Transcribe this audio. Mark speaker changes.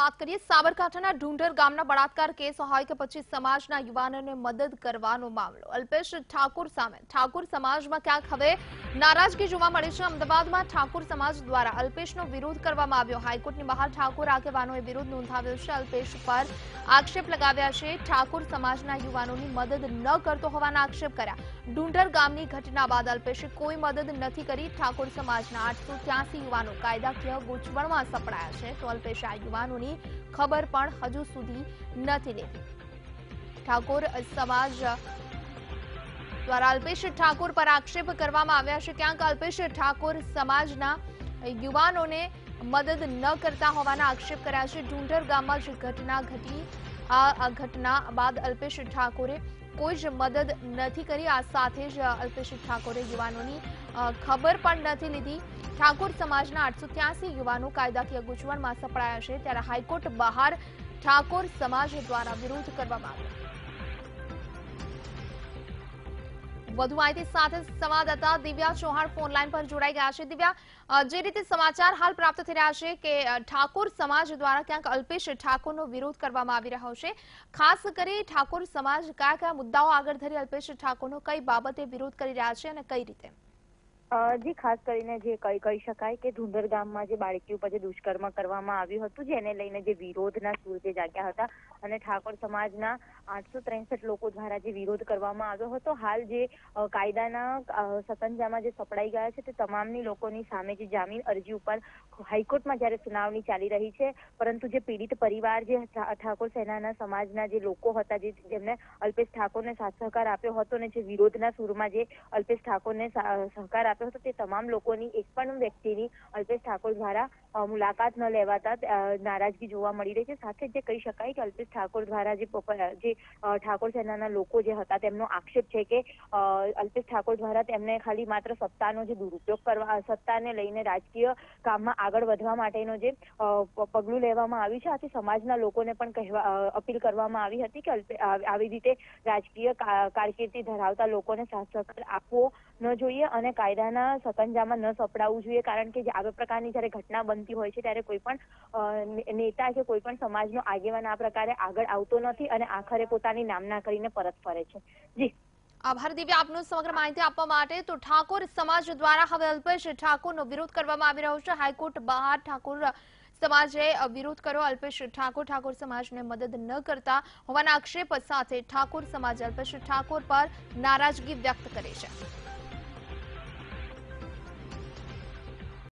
Speaker 1: વાત કરીએ સાબરકાંઠાના ઢુંઢર ગામના બળાત્કાર કેસ હોય કે પછી સમાજના યુવાનોને મદદ કરવાનો મામલો. અલ્પેશ ઠાકુર સામે. ઠાકુર સમાજમાં ક્યાંક હવે નારાજગી જોવા મળી છે. અમદાવાદમાં ઠાકુર સમાજ દ્વારા અલ્પેશનો વિરોધ કરવામાં આવ્યો. હાઈકોર્ટની બહાર ઠાકુર આગેવાનોએ વિરોધ નોંધાવ્યો છે. અલ્પેશ પર આક્ષેપ લગાવ્યા છે. ઠાકુર સમાજના યુવાનોની મદદ ન કરતો હોવાના આક્ષેપ કર્યા. ઢુંઢર ગામની ઘટના બાદ અલ્પેશે કોઈ મદદ નથી કરી. ઠાકોર સમાજના આઠસો યુવાનો કાયદાકીય ગૂંચવણમાં સપડાયા છે. તો અલ્પેશે આ યુવાનોની ખબર પણ હજુ સુધી નથી લીધી ઠાકોર સમાજ દ્વારા અલ્પેશ ઠાકોર પર આક્ષેપ કરવામાં આવ્યા છે. ક્યાંક અલ્પેશ ઠાકોર સમાજના યુવાનોને મદદ ન કરતા હોવાના આક્ષેપ કર્યા છે. ઢુંઢર ગામમાં જે ઘટના ઘટી. આ ઘટના બાદ અલ્પેશ ઠાકોરે કોઈ જ મદદ નથી કરી. આ સાથે જ અલ્પેશ ઠાકોરે યુવાનોની ખબર પણ નથી લીધી. ઠાકોર સમાજના આઠસો યુવાનો કાયદાકીય ગૂંચવણમાં સપડાયા છે. ત્યારે હાઈકોર્ટ બહાર ઠાકોર સમાજ દ્વારા વિરોધ કરવામાં આવ્યો. વધુ માહિતી સાથે સંવાદદાતા દિવ્યા ચૌહાણ ફોન લાઈન પર જોડાઈ ગયા છે. દિવ્યા જે રીતે સમાચાર હાલ પ્રાપ્ત થઈ રહ્યા છે કે ઠાકોર સમાજ દ્વારા ક્યાંક અલ્પેશ ઠાકોરનો વિરોધ કરવામાં આવી રહ્યો છે. ખાસ કરી ઠાકોર સમાજ કયા કયા મુદ્દાઓ આગળ ધરી અલ્પેશ ઠાકોરનો, કઈ બાબતે વિરોધ કરી રહ્યા છે અને કઈ રીતે?
Speaker 2: જી ખાસ કરીને જે કહી કહી શકાય કે ધુંધર ગામમાં જે બાળકી ઉપર જે દુષ્કર્મ કરવામાં આવ્યું હતું, જેને લઈને જે વિરોધના સૂર જે જાગ્યા હતા અને ઠાકોર સમાજના આઠસો ત્રેસઠ લોકો દ્વારા જે વિરોધ કરવામાં આવ્યો હતો, હાલ જે કાયદાના સતંજામાં જે સપડાઈ ગયા છે, તે તમામની લોકોની સામે જે જામીન અરજી ઉપર હાઈકોર્ટમાં જ્યારે સુનાવણી ચાલી રહી છે, પરંતુ જે પીડિત પરિવાર જે ઠાકોર સેનાના સમાજના જે લોકો હતા જેમને અલ્પેશ ઠાકોરને સાથ સહકાર આપ્યો હતો અને જે વિરોધના સૂરમાં જે અલ્પેશ ઠાકોરને સહકાર આપ્યો હતો તે તમામ લોકોની એક પણ વ્યક્તિની અલ્પેશ ઠાકોર દ્વારા મુલાકાત ન લેવાતા નારાજગી જોવા મળી રહી છે. સાથે જે કહી શકાય કે અલ્પેશ ઠાકોર દ્વારા જે જે ઠાકોર સેનાના લોકો જે હતા તેમનો આક્ષેપ છે કે અલ્પેશ ઠાકોર દ્વારા તેમને ખાલી માત્ર સત્તાનો જે દુરુપયોગ કરવા, સત્તાને લઈને રાજકીય કામમાં આગળ વધવા માટેનો જે પગલું લેવામાં આવ્યું છે. આથી સમાજના લોકોને પણ કહેવા અપીલ કરવામાં આવી હતી કે આવી રીતે રાજકીય કારકિર્દી ધરાવતા લોકોને સાથ સહકાર આપવો ન જોઈએ અને કાયદાના સકંજામાં ન સપડાવવું જોઈએ, કારણ કે આ પ્રકારની જ્યારે ઘટના બનતી હોય છે, ત્યારે કોઈ પણ નેતા કે કોઈ પણ સમાજનો આગેવાન આ પ્રકારે આગળ આવતો નથી અને આખરે પોતાની નામના કરીને પરત ફરે છે. જી.
Speaker 1: આભાર દિવ્ય આપનું સમગ્ર માહિતી આપવા માટે. તો ઠાકોર સમાજ દ્વારા હવે અલ્પેશ ઠાકોરનો વિરોધ કરવામાં આવી રહ્યો છે. હાઈકોર્ટ બહાર ઠાકોર સમાજે વિરોધ કર્યો. અલ્પેશ ઠાકોર ઠાકોર સમાજને મદદ ન કરતા હોવાના આક્ષેપ સાથે ઠાકોર સમાજ અલ્પેશ ઠાકોર પર નારાજગી વ્યક્ત કરે છે.